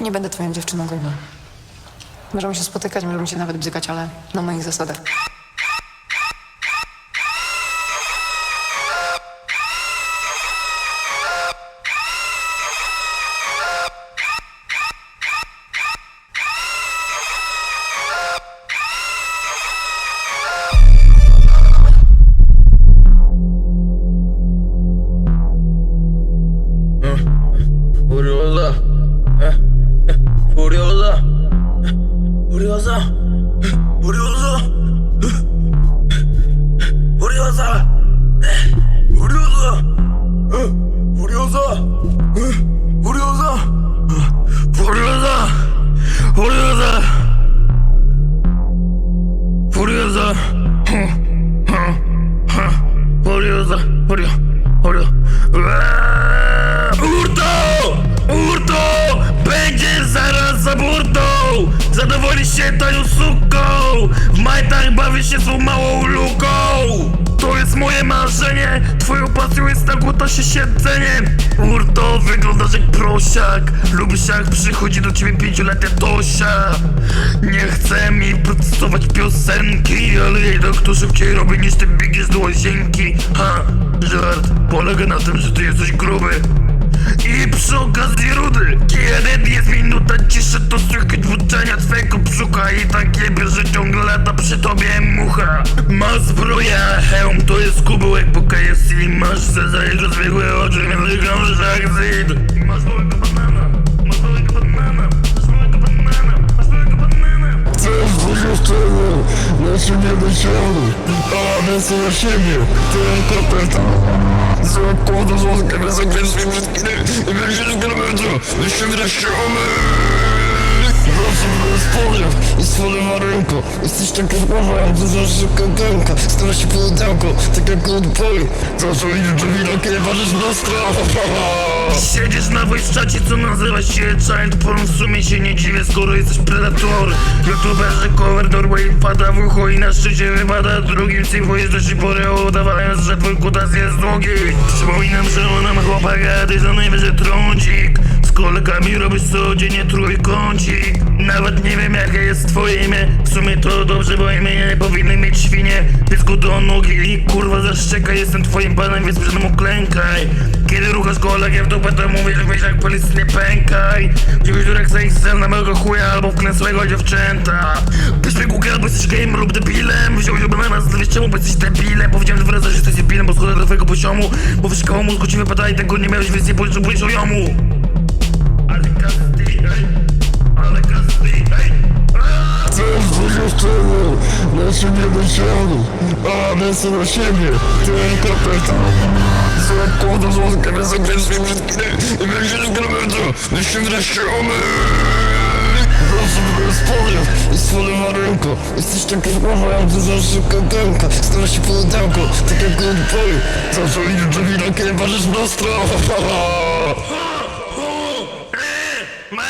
Nie będę twoją dziewczyną Gojną. Możemy się spotykać, możemy się nawet bzykać, ale na moich zasadach. Furiosa. Furiosa. Eh, Furiosa. Furiosa. Furiosa. Huh, huh, huh. Furiosa. Furio. Furio. Eee, Urto! Urto! Będziesz zaraz za burtą! Zadowolisz się tanią suką! W majtach bawisz się z małą luką! To jest moje marzenie! Twoją pasją jest nagłuta się siedzenie! Urto, wyglądasz jak prosiak! Lubisz jak przychodzi do ciebie pięcioletnia Tosia! Nie chcę mi protestować piosenki, ale jej doktor szybciej robi niż ty biegniesz do łazienki! Ha! Żart polega na tym, że ty jesteś gruby! I przy okazji rudy Kiedy jest minuta ciszy to słychać włóczenia twego brzucha I takie Ma zbroję, hełm to jest kubełek po KFC Masz za jego zbiegłe oczy, więc wyglądasz jak Zid Masz małego banana, masz małego banana Masz małego banana, masz małego banana. Chcesz dużo czego, na siebie dosiądu A więc na siebie, ty kopeta Złapką do złotkę, bez agresji wszystkie I będziesz by się wreszcie umyć Proszę bez powiew i stworzona ręko Jesteś taka głowa, jak duża szybka gęka Stara się pudełko, tak jak od boju To co do wina, kiedy ważysz nostra Siedzisz na wojszczacie, co nazywa się Giant Porn. W sumie się nie dziwię, skoro jesteś predator YouTuberzy cover doorway pada w ucho I na szczycie wypada. Drugim Cyfo jeżdża się poreo udawając, że twój kutas jest długi. Przypominam, że ona ma chłopaka, ty za najwyżej trądzik. Z kolegami robisz codziennie trójkącik Nawet nie wiem jakie jest twoje imię. W sumie to dobrze, bo imię nie powinny mieć świnie. Piesku do nogi i kurwa zaszczeka Jestem twoim panem, więc mną klękaj. Kiedy ruchasz kolegiem w dupę, to mówisz, weź jak polis nie pękaj. Dziewięć durek za na małego chuja albo wklęsłego dziewczęta. Pisz mi Google, albo jesteś gejem lub debilem. Wziąłeś lub na nas, wiesz czemu, bo jesteś debilem? Powiedziałem dwa razy, że jesteś debilem, bo schodzę do twojego poziomu. Bo wyszkało mózgu ci wypada i tego nie miałeś, więc nie potrzebujesz ojomu. Ale na siebie dosiądu A więc na siebie, ty kopeta Złapką do złotkę, bez agresji wszystkie I będziesz gromadzą, by się wreszcie umyć Proszę powiew i stworzona ręko Jesteś taka głowa, jak duża szybka gęka Stara się pudełko, tak jak boju To co idzie do wina, kiedy ważysz nostra Ma!